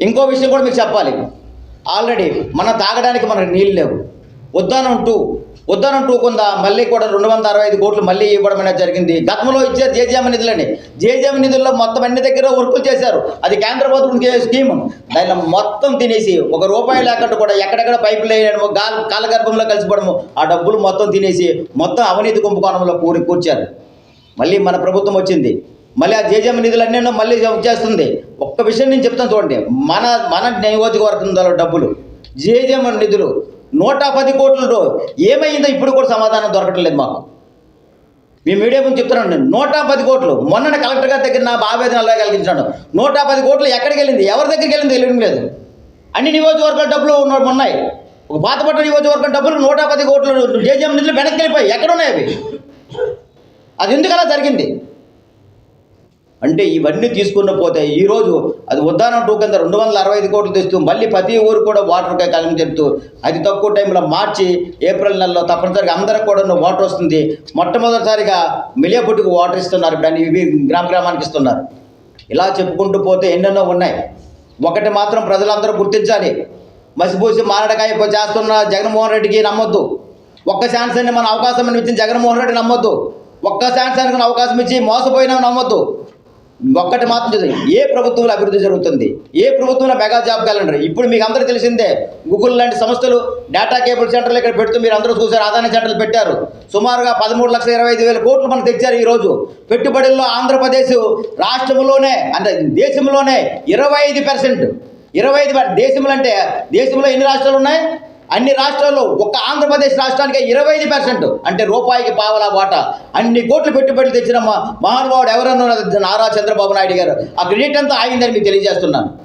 ఇంకో విషయం కూడా మీకు చెప్పాలి. ఆల్రెడీ మనం తాగడానికి మనకు నీళ్ళు లేవు. ఉద్దానం టూ ఉద్దానం టూ కింద మళ్ళీ కూడా రెండు వందల అరవై ఐదు కోట్లు మళ్ళీ ఇవ్వడం అనేది జరిగింది. గతంలో ఇచ్చారు జేజేఎం నిధులని జేజేఎం నిధుల్లో మొత్తం అన్ని దగ్గర వర్కులు చేశారు. అది కేంద్ర ప్రభుత్వం స్కీమ్. దానిలో మొత్తం తినేసి ఒక రూపాయి లేకుండా కూడా ఎక్కడెక్కడ పైపులు వేయడము గాలి కాలగర్భంలో కలిసిపోవడము ఆ డబ్బులు మొత్తం తినేసి మొత్తం అవినీతి కుంభకోణంలో కూరి కూర్చారు. మళ్ళీ మన ప్రభుత్వం వచ్చింది. మళ్ళీ ఆ జేజేఎం నిధులన్నీ మళ్ళీ చేస్తుంది. ఒక్క విషయం నేను చెప్తాను చూడండి. మన మన నియోజకవర్గంలో డబ్బులు జేజేఎం నిధులు నూట పది కోట్లు ఏమైందో ఇప్పుడు కూడా సమాధానం దొరకటం లేదు మాకు. మీ మీడియా ముందు చెప్తున్నాను నూట పది కోట్లు. మొన్న కలెక్టర్ గారి దగ్గర నా ఆవేదన అలా కలిగించాను నూట పది కోట్లు ఎక్కడికి వెళ్ళింది? ఎవరి దగ్గరికి వెళ్ళింది తెలియడం లేదు. అన్ని నియోజకవర్గాల డబ్బులు ఉన్నాయి. ఒక పాతపట్ట నియోజకవర్గం డబ్బులు నూట పది కోట్లు జేజేఎం నిధులు వెనక్కి వెళ్ళిపోయి ఎక్కడ ఉన్నాయి అవి? అది ఎందుకు అలా జరిగింది? అంటే ఇవన్నీ తీసుకుని పోతే ఈరోజు అది ఉద్దానం టూ కింద రెండు వందల అరవై ఐదు కోట్లు తెస్తూ మళ్ళీ ప్రతి ఊరు కూడా వాటర్ కలిగి చెప్తూ అతి తక్కువ టైంలో మార్చి ఏప్రిల్ నెలలో తప్పనిసరిగా అందరికి కూడా వాటర్ వస్తుంది. మొట్టమొదటిసారిగా మిలియపుట్టుకు వాటర్ ఇస్తున్నారు ఇప్పుడు అన్ని ఇవి గ్రామ గ్రామానికి ఇస్తున్నారు. ఇలా చెప్పుకుంటూ పోతే ఎన్నెన్నో ఉన్నాయి. ఒకటి మాత్రం ప్రజలందరూ గుర్తించాలి. మసిపూసి మారడకాయ పో- చేస్తున్న జగన్మోహన్ రెడ్డికి నమ్మొద్దు. ఒక్క ఛాన్స్ అని మన అవకాశం ఇచ్చిన జగన్మోహన్ రెడ్డి నమ్మొద్దు. ఒక్క ఛాన్స్ అనుకున్న అవకాశం ఇచ్చి మోసపోయినా నమ్మొద్దు. ఒక్కటి మాత్రం చూద్దాం ఏ ప్రభుత్వంలో అభివృద్ధి జరుగుతుంది? ఏ ప్రభుత్వంలో మెగా జాబ్ క్యాలెండర్? ఇప్పుడు మీకు అందరూ తెలిసిందే గూగుల్ లాంటి సంస్థలు డేటా కేబుల్ సెంటర్లు ఇక్కడ పెడుతూ మీరు అందరూ చూసారు ఆదాయ సెంటర్లు పెట్టారు. సుమారుగా పదమూడు లక్షల ఇరవై ఐదు వేల కోట్లు మనం తెచ్చారు ఈరోజు. పెట్టుబడుల్లో ఆంధ్రప్రదేశ్ రాష్ట్రంలోనే అంటే దేశంలోనే ఇరవై ఐదు పర్సెంట్ ఇరవై ఐదు దేశంలో అంటే దేశంలో ఎన్ని రాష్ట్రాలు ఉన్నాయి? అన్ని రాష్ట్రాల్లో ఒక్క ఆంధ్రప్రదేశ్ రాష్ట్రానికి ఇరవై ఐదు పర్సెంట్. అంటే రూపాయికి పావలా వాటా. అన్ని కోట్లు పెట్టుబడులు తెచ్చిన మహానుభావుడు ఎవరన్నా నారా చంద్రబాబు నాయుడు గారు. ఆ క్రెడిట్ అంతా ఆగిందని మీకు తెలియజేస్తున్నాను.